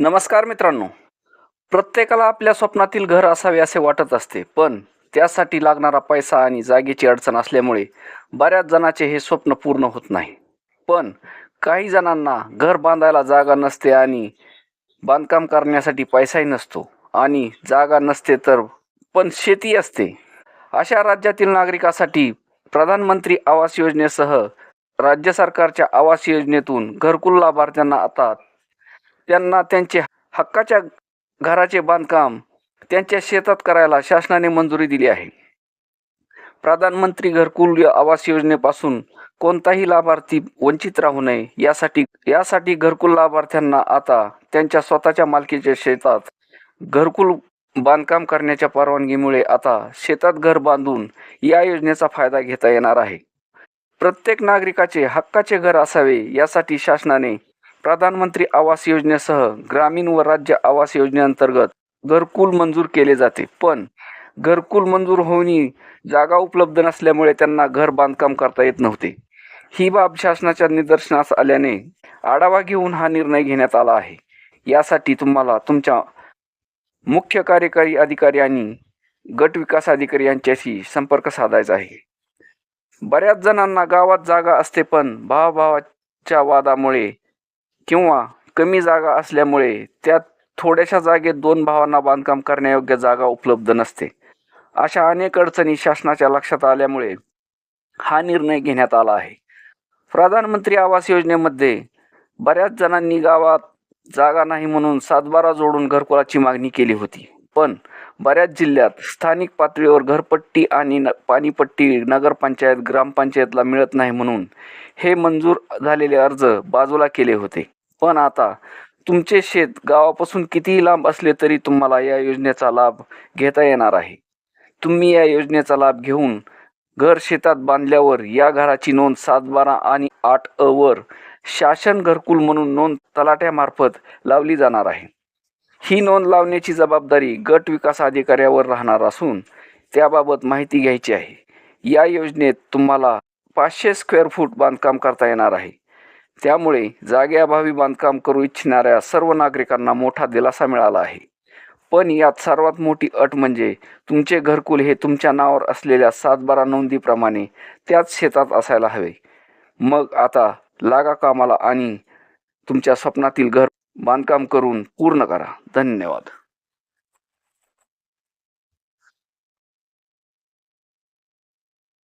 नमस्कार मित्रांनो. प्रत्येकाला आपल्या स्वप्नातील घर असावे असे वाटत असते पण त्यासाठी लागणारा पैसा आणि जागेची अडचण असल्यामुळे बऱ्याच जणांचे हे स्वप्न पूर्ण होत नाही. पण काही जणांना घर बांधायला जागा नसते आणि बांधकाम करण्यासाठी पैसाही नसतो आणि जागा नसते तर पण शेती असते. अशा राज्यातील नागरिकासाठी प्रधानमंत्री आवास योजनेसह राज्य सरकारच्या आवास योजनेतून घरकुल लाभार्थ्यांना आता त्यांना त्यांचे हक्काच्या घराचे बांधकाम त्यांच्या शेतात करायला शासनाने मंजुरी दिली आहे. प्रधानमंत्री घरकुल आवास योजनेपासून कोणताही लाभार्थी वंचित राहू नये यासाठी यासाठी घरकुल लाभार्थ्यांना आता त्यांच्या स्वतःच्या मालकीच्या शेतात घरकुल बांधकाम करण्याच्या परवानगीमुळे आता शेतात घर बांधून या योजनेचा फायदा घेता येणार आहे. प्रत्येक नागरिकाचे हक्काचे घर असावे यासाठी शासनाने प्रधानमंत्री आवास योजनेसह ग्रामीण व राज्य आवास योजनेअंतर्गत घरकुल मंजूर केले जाते. पण घरकुल मंजूर होऊनही जागा उपलब्ध नसल्यामुळे त्यांना घर बांधकाम करता येत नव्हते. ही बाब शासनाच्या निदर्शनास आल्याने आढावा घेऊन हा निर्णय घेण्यात आला आहे. यासाठी तुम्हाला तुमच्या मुख्य कार्यकारी अधिकारी आणि गट विकास अधिकारी यांच्याशी संपर्क साधायचा आहे. बऱ्याच जणांना गावात जागा असते पण भावाभावाच्या वादामुळे किंवा कमी जागा असल्यामुळे त्यात थोड्याशा जागेत दोन भावांना बांधकाम करण्यायोग्य जागा उपलब्ध नसते. अशा अनेक अडचणी शासनाच्या लक्षात आल्यामुळे हा निर्णय घेण्यात आला आहे. प्रधानमंत्री आवास योजनेमध्ये बऱ्याच जणांनी गावात जागा नाही म्हणून सातबारा जोडून घरकुलाची मागणी केली होती. पण बऱ्याच जिल्ह्यात स्थानिक पातळीवर घरपट्टी आणि न पाणीपट्टी नगरपंचायत ग्रामपंचायतला मिळत नाही म्हणून हे मंजूर झालेले अर्ज बाजूला केले होते. पण आता तुमचे शेत गावापासून कितीही लांब असले तरी तुम्हाला या योजनेचा लाभ घेता येणार आहे. तुम्ही या योजनेचा लाभ घेऊन घर शेतात बांधल्यावर या घराची नोंद सात बारा आणि आठ अ वर शासन घरकुल म्हणून नोंद तलाट्यामार्फत लावली जाणार आहे. ही नोंद लावण्याची जबाबदारी गट विकास अधिकाऱ्यावर राहणार असून त्याबाबत माहिती घ्यायची आहे. या योजनेत तुम्हाला पाचशे स्क्वेअर फूट बांधकाम करता येणार आहे. त्यामुळे जागेअभावी बांधकाम करू इच्छिणाऱ्या सर्व नागरिकांना मोठा दिलासा मिळाला आहे. पण यात सर्वात मोठी अट म्हणजे तुमचे घरकुल हे तुमच्या नावावर असलेल्या सातबारा नोंदीप्रमाणे त्याच शेतात असायला हवे. मग आता लागा कामाला आणि तुमच्या स्वप्नातील घर बांधकाम करून पूर्ण करा. धन्यवाद.